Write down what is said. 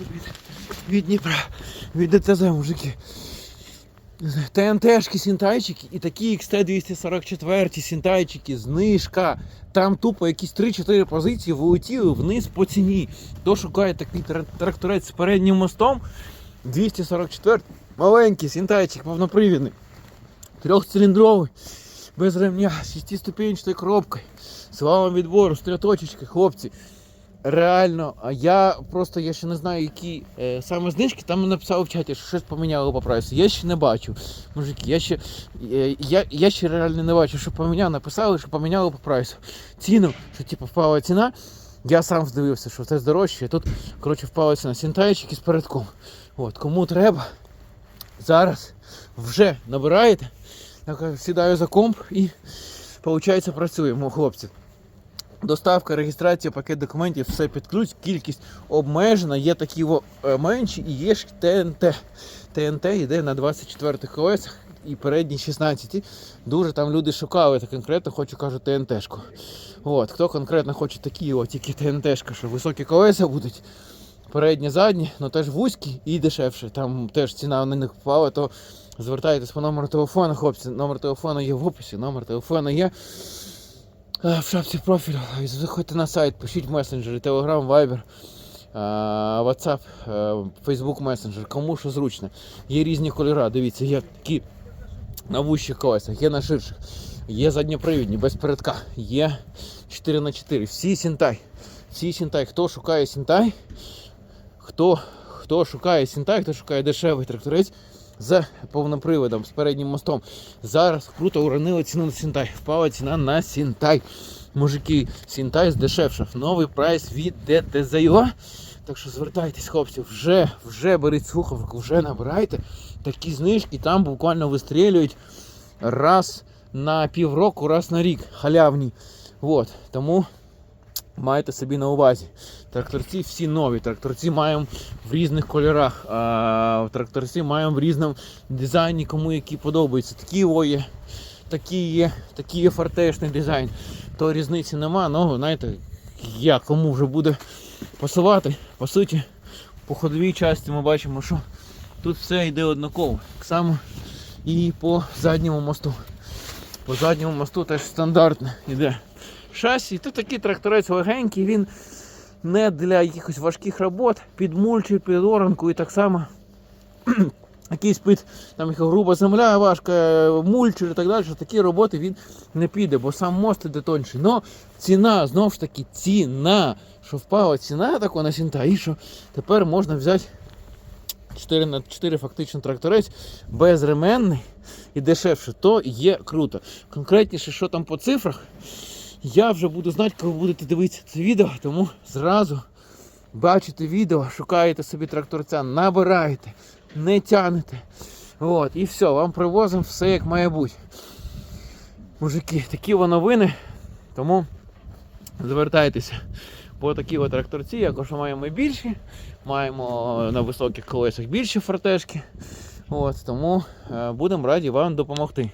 від, від Дніпра, від ДТЗ, мужики. ТНТшки, сінтайчики і такі XT244 сінтайчики, знижка. Там тупо якісь 3-4 позиції вилетіли вниз по ціні. Хто шукає такий тракторець з переднім мостом, 244 маленький сінтайчик повнопривідний, трьохциліндровий, без ремня, шестиступенчатою коробкою, з валом відбору, з трьоточечки, хлопці. Реально, я просто я ще не знаю, які е, саме знижки. Там написали в чаті, що щось поміняло по прайсу. Я ще не бачу. Мужики, я ще, е, я, я ще реально не бачу, що поміняли. Написали, що поміняло по прайсу. Ціну, що типу впала ціна. Я сам здивився, що це дорожче. Тут, коротше, впала ціна. Сінтайчики з передком. От, кому треба, зараз вже набираєте. Я сідаю за комп і, виходить, працюємо, хлопці. Доставка, реєстрація, пакет документів, все під кількість обмежена, є такі е, менші і є ж ТНТ. ТНТ йде на 24 колесах і передні 16. Дуже там люди шукали, та конкретно хочу кажу ТНТшку. От, хто конкретно хоче такі, от тільки ТНТшка, що високі колеса будуть, передні, задні, але теж вузькі і дешевше. Там теж ціна на них впала, то звертайтесь по номеру телефону, хлопці. Номер телефону є в описі, номер телефону є. Е, В шапці профілю. Заходьте на сайт, пишіть месенджери, Telegram, Viber, е, WhatsApp, е, Facebook Messenger, кому що зручно. Є різні кольори, дивіться, є такі на вущих колесах, є на ширших, є задньопривідні, без передка, є 4х4, всі сінтай. Всі сінтай. Хто шукає сінтай, хто, хто шукає сінтай, хто шукає дешевий тракторець з повноприводом, з переднім мостом. Зараз круто уронили ціну на Сінтай. Впала ціна на Сінтай. Мужики, Сінтай здешевшав. Новий прайс від ДТЗЮ. Так що звертайтесь, хлопці, вже, вже беріть слухавку, вже набирайте. Такі знижки там буквально вистрілюють раз на півроку, раз на рік. Халявні. От, тому майте собі на увазі. Тракторці всі нові. Тракторці маємо в різних кольорах. А, тракторці маємо в різному дизайні, кому які подобаються. Такі о є, такі є, такі є фортешний дизайн. То різниці нема, ну знаєте, як кому вже буде пасувати. По суті, по ходовій часті ми бачимо, що тут все йде однаково. Так само і по задньому мосту. По задньому мосту теж стандартно йде шасі. Тут такий тракторець легенький, він не для якихось важких робот, під мульчі, під оранку і так само. Якийсь під там груба земля, важка, мульчер і так далі, такі роботи він не піде, бо сам мост іде тонший. Но ціна, знову ж таки, ціна, що впала ціна така на сінта, і що тепер можна взяти 4 на 4 фактично тракторець безременний і дешевше, то є круто. Конкретніше, що там по цифрах, я вже буду знати, коли будете дивитися це відео, тому зразу бачите відео, шукаєте собі тракторця, набираєте, не тянете. От, і все, вам привозимо все як має бути. Мужики, такі во новини, тому звертайтеся по такі от тракторці, якось маємо і більші, маємо на високих колесах більші фортешки. От, тому е, будемо раді вам допомогти.